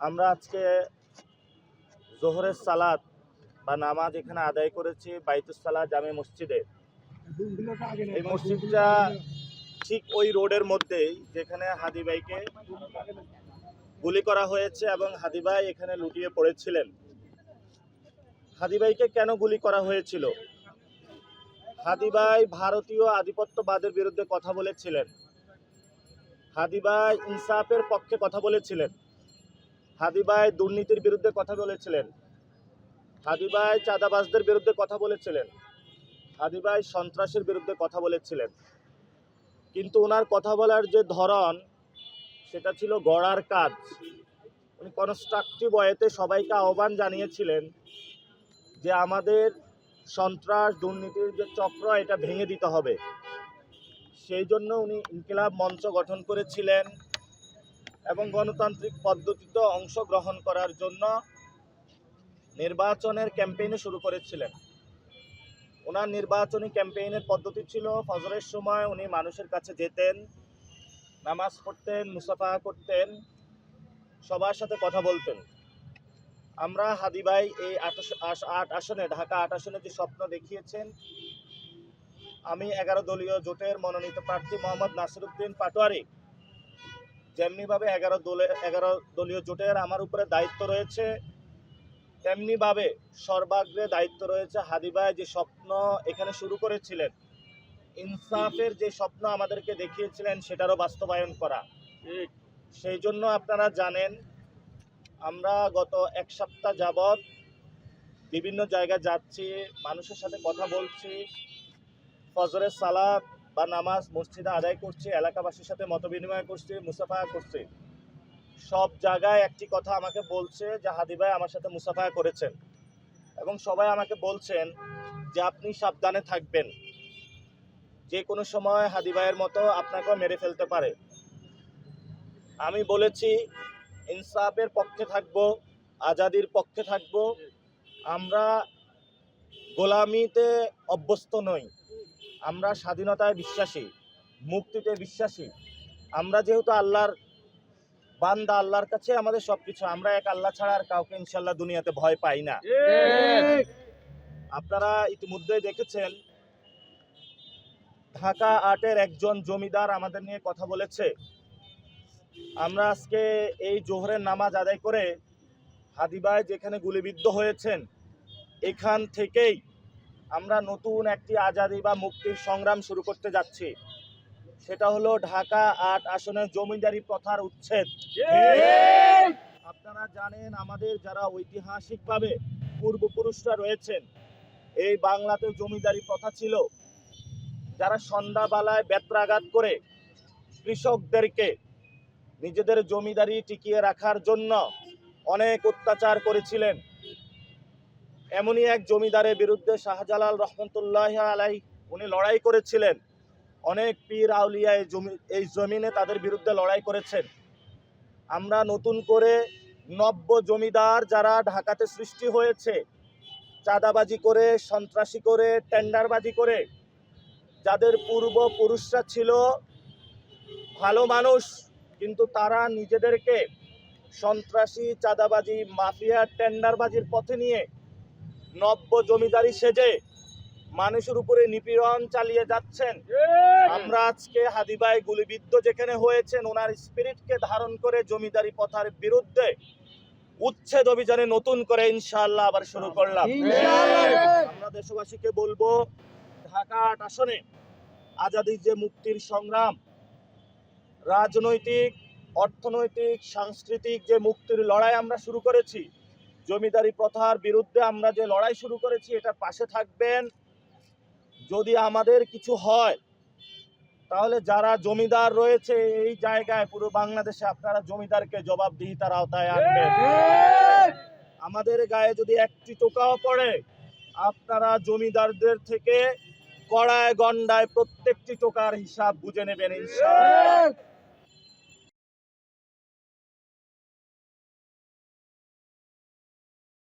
আমরা আজকে জোহরের সালাদ বা নামাজ এখানে আদায় করেছি বাইতুস সালাত জামে মসজিদে। এই মসজিদটা ঠিক ওই রোডের মধ্যেই যেখানে হাদি ভাইকে গুলি করা হয়েছে এবং হাদি ভাই এখানে লুটিয়ে পড়েছিলেন। হাদি ভাইকে কেন গুলি করা হয়েছিল? হাদি ভাই ভারতীয় আধিপত্যবাদের বিরুদ্ধে কথা বলেছিলেন। হাদি ভাই ইনসাফের পক্ষে কথা বলেছিলেন। হাদি ভাই দুর্নীতির বিরুদ্ধে কথা বলেছিলেন। হাদি ভাই চাঁদাবাজদের বিরুদ্ধে কথা বলেছিলেন। হাদি ভাই সন্ত্রাসের বিরুদ্ধে কথা বলেছিলেন। কিন্তু ওনার কথা বলার যে ধরন, সেটা ছিল গড়ার কাজ। উনি কনস্ট্রাকটিভ ওয়েতে সবাইকে আহ্বান জানিয়েছিলেন যে আমাদের সন্ত্রাস, দুর্নীতির যে চক্র, এটা ভেঙে দিতে হবে। সেই জন্য উনি ইনকিলাব মঞ্চ গঠন করেছিলেন। এবং গণতান্ত্রিক পদ্ধতিতে অংশগ্রহণ করার জন্য নির্বাচনের ক্যাম্পেইনে শুরু করেছিলেন। ওনার নির্বাচনী ক্যাম্পেইনের পদ্ধতি ছিল, ফজরের সময় উনি মানুষের কাছে যেতেন, নামাজ পড়তেন, মুসাফা করতেন, সবার সাথে কথা বলতেন। আমরা হাদি ভাই এই আট আসনে, ঢাকা আট আসনে যে স্বপ্ন দেখিয়েছেন, আমি এগারো দলীয় জোটের মনোনীত প্রার্থী মোহাম্মদ নাসিরুদ্দিন পাটোয়ারি যেমনিভাবে এগারো দলে, এগারো দলীয় জোটের আমার উপরে দায়িত্ব রয়েছে, তেমনিভাবে সর্বাগ্রে দায়িত্ব রয়েছে হাদিবায় যে স্বপ্ন এখানে শুরু করেছিলেন। ইনসাফের যে স্বপ্ন আমাদেরকে দেখিয়েছিলেন সেটারও বাস্তবায়ন করা। সেই জন্য আপনারা জানেন, আমরা গত এক সপ্তাহ যাবৎ বিভিন্ন জায়গায় যাচ্ছি, মানুষের সাথে কথা বলছি। ফজরের সালাত বা নামাজ, মসজিদে আদায় করছি, এলাকাবাসীর সাথে মত বিনিময় করছি মুসাফা করছি। সব জায়গায় একটি কথা আমাকে বলছে যে, হাদি ভাই আমার সাথে মুসাফা করেছেন। এবং সবাই আমাকে বলছেন যে, আপনি সাবধানে থাকবেন। যে কোনো সময় হাদি ভাইয়ের মতো আপনাকেও মেরে ফেলতে পারে। আমি বলেছি, ইনসাফের পক্ষে থাকব, আজাদির পক্ষে থাকব। আমরা গোলামিতে অভ্যস্ত নই। আমরা স্বাধীনতায় বিশ্বাসী, মুক্তিতে বিশ্বাসী, আমরা যেহেতু আল্লাহর বান্দা, আল্লাহর কাছে আমাদের সবকিছু, আমরা এক আল্লাহ ছাড়া আর কাউকে ইনশাল্লাহ দুনিয়াতে ভয় পাই না। আপনারা ইতিমধ্যে দেখেছেন, ঢাকা আটের একজন জমিদার আমাদের নিয়ে কথা বলেছে। আমরা আজকে এই জোহরের নামাজ আদায় করে হাদিবাই যেখানে গুলিবিদ্ধ হয়েছেন, এখান থেকেই আমরা নতুন একটি আজাদি বা মুক্তির সংগ্রাম শুরু করতে যাচ্ছি। সেটা হলো ঢাকা আট আসনের জমিদারি প্রথার উচ্ছেদ। আপনারা জানেন, আমাদের যারা ঐতিহাসিকভাবে পূর্বপুরুষরা রয়েছেন, এই বাংলাতে জমিদারি প্রথা ছিল যারা সন্ধ্যাবেলায় বেত্রাঘাত করে কৃষকদেরকে নিজেদের জমিদারি টিকিয়ে রাখার জন্য অনেক অত্যাচার করেছিলেন। এমনই এক জমিদারের বিরুদ্ধে শাহজালাল রহমতুল্লাহ আলাই উনি লড়াই করেছিলেন। অনেক পীর আউলিয়া এই জমি এই জমিনে তাদের বিরুদ্ধে লড়াই করেছেন। আমরা নতুন করে নব্য জমিদার যারা ঢাকাতে সৃষ্টি হয়েছে, চাঁদাবাজি করে, সন্ত্রাসী করে, টেন্ডারবাজি করে, যাদের পূর্বপুরুষরা ছিল ভালো মানুষ, কিন্তু তারা নিজেদেরকে সন্ত্রাসী, চাঁদাবাজি, মাফিয়া, টেন্ডারবাজির পথে নিয়ে নব্য জমিদারি সেজে মানুষের উপরে নিপীড়ন চালিয়ে যাচ্ছেন। আমরা আজকে হাদিবাই গুলিবিদ্ধ যেখানে হয়েছেন ওনার স্পিরিটকে ধারণ করে জমিদারি প্রথার বিরুদ্ধে উচ্ছেদ অভিযানে নতুন করে ইনশাল্লাহ আবার শুরু করলাম। আমরা দেশবাসীকে বলব ঢাকা আট আসনে আজাদির যে মুক্তির সংগ্রাম রাজনৈতিক অর্থনৈতিক সাংস্কৃতিক যে মুক্তির লড়াই আমরা শুরু করেছি জমিদারি প্রথার বিরুদ্ধে আমরা যে লড়াই শুরু করেছি, এটার পাশে থাকবেন। যদি আমাদের কিছু হয়, তাহলে যারা জমিদার রয়েছে এই জায়গায় পুরো বাংলাদেশে আপনারা জমিদারকে জবাবদিহিতার আওতায় আনবেন। আমাদের গায়ে যদি একটি টোকাও পড়ে, আপনারা জমিদারদের থেকে কড়ায় গন্ডায় প্রত্যেকটি টোকার হিসাব বুঝে নেবেন, ইনশাআল্লাহ।